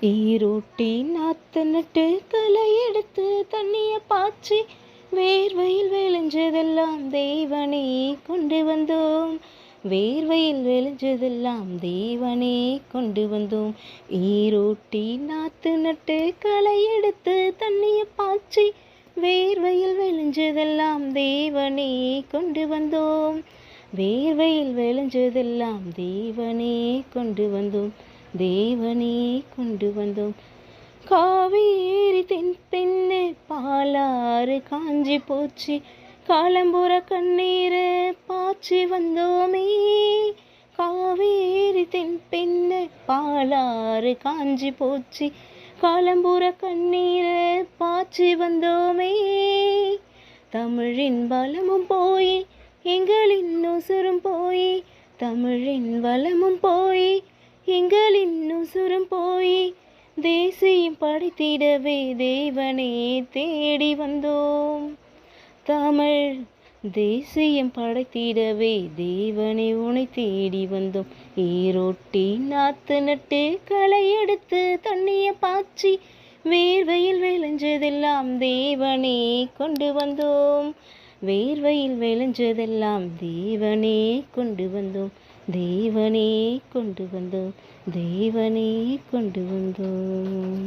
ஈரோட்டி நாத்து நட்டு களை எடுத்து தண்ணிய பாய்ச்சி வேர்வையில் விளைஞ்சதெல்லாம் தேவனே கொண்டு வந்தோம். வேர்வையில் விளைஞ்சதெல்லாம் தேவனே கொண்டு வந்தோம். ஈரோட்டி நாத்து நட்டு களை எடுத்து தண்ணிய பாய்ச்சி வேர்வையில் விளைஞ்சதெல்லாம் தேவனே கொண்டு வந்தோம். வேர்வையில் விளைஞ்சதெல்லாம் தேவனே கொண்டு வந்தோம். தேவனே கொண்டு வந்தோம். காவேரி தென் பெண்ணு பாலாறு காஞ்சி போச்சு. காலம்புற கண்ணீர் பாய்ச்சி வந்தோமே. காவேரி தென் பெண்ணு பாலாறு காஞ்சி போச்சு. காலம்புற கண்ணீர் பாய்ச்சி வந்தோமே. தமிழின் பலமும் போய் எங்களின் உசுரும் போய் தமிழின் வளமும் போய் எங்களின் உசுரும் போய் தேசியம் படைத்திடவே தேவனே தேடி வந்தோம். தமிழ் தேசியம் படைத்திடவே தேவனை உனை தேடி வந்தோம். ஈரோட்டி நாத்து நட்டு களை எடுத்து தண்ணிய பாய்ச்சி வேர்வையில் விளைஞ்சதெல்லாம் தேவனே கொண்டு வந்தோம். வேர்வையில் விளைஞ்சதெல்லாம் தேவனே கொண்டு வந்தோம். தேவனே கொண்டு வந்தோம் தேவனே கொண்டு வந்தோம்